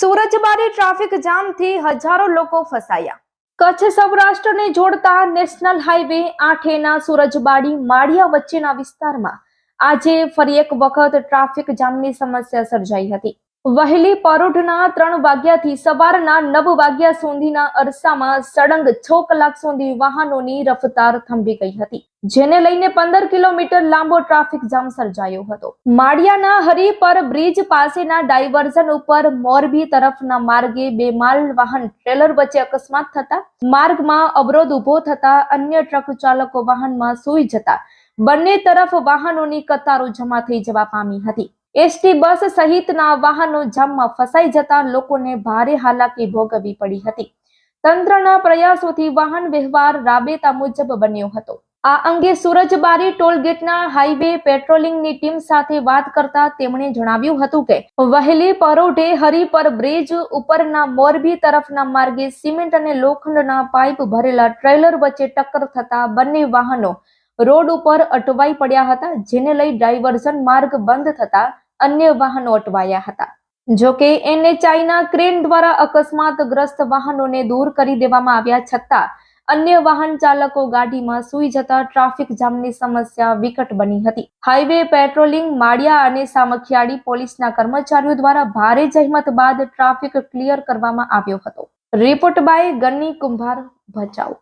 Surajbari traffic જામથી હજારો લોકો ફસાયા. કચ્છ સૌરાષ્ટ્રને જોડતા નેશનલ હાઈવે આઠેના સુરજબાડી માળિયા વચ્ચેના વિસ્તારમાં આજે ફરી એક વખત ટ્રાફિક જામની સમસ્યા સર્જાઈ હતી. વહેલી પરોઢના ત્રણ વાગ્યાથી સવારના નવ વાગ્યા સુધીના અરસામાં સળંગ છ કલાક સુધી વાહનોની રફતાર થંભી ગઈ હતી, જેને લઈને પંદર કિલોમીટર લાંબો ટ્રાફિક જામ સર્જાયો હતો. માળિયાના હરિપર બ્રિજ પાસેના ડાયવર્ઝન ઉપર મોરબી તરફના માર્ગે બે માલ વાહન ટ્રેલર વચ્ચે અકસ્માત થતા, માર્ગમાં અવરોધ ઊભો થતા અન્ય ટ્રક ચાલકો વાહનમાં સૂઈ જતા, બંને તરફ વાહનોની કતારો જમા થઈ જવા પામી હતી. એસટી બસ સહિતના વાહનો જામમાં ફસાઈ જતા લોકોને ભારે હાલાકી ભોગવવી પડી હતી. તંત્રના પ્રયાસોથી વાહન વ્યવહાર રાબેતા મુજબ બન્યો હતો. આ અંગે સુરજબારી ટોલગેટના હાઈવે પેટ્રોલિંગની ટીમ સાથે વાત કરતા તેમણે જણાવ્યું હતું કે, વહેલી પરોઢે હરિપર બ્રિજ ઉપરના મોરબી તરફના માર્ગે સિમેન્ટ અને લોખંડના પાઇપ ભરેલા ટ્રેલર વચ્ચે ટક્કર થતા બંને વાહનો રોડ ઉપર અટવાઈ પડ્યા હતા, જેને લઈ ડાયવર્ઝન માર્ગ બંધ થતા અન્ય વાહનો અટવાયા હતા. જોકે એનએચઆઈના ક્રેન દ્વારા અકસ્માતગ્રસ્ત વાહનોને દૂર કરી દેવામાં આવ્યા છતાં, અન્ય વાહન ચાલકો ગાડીમાં સૂઈ જતા ટ્રાફિક જામની સમસ્યા વિકટ બની હતી. હાઈવે પેટ્રોલિંગ, માળિયા અને સામખિયાળી પોલીસના કર્મચારીઓ દ્વારા ભારે જહેમત બાદ ટ્રાફિક ક્લિયર કરવામાં આવ્યો હતો. રિપોર્ટ બાય ગન્ની કુંભાર, ભચાઉ.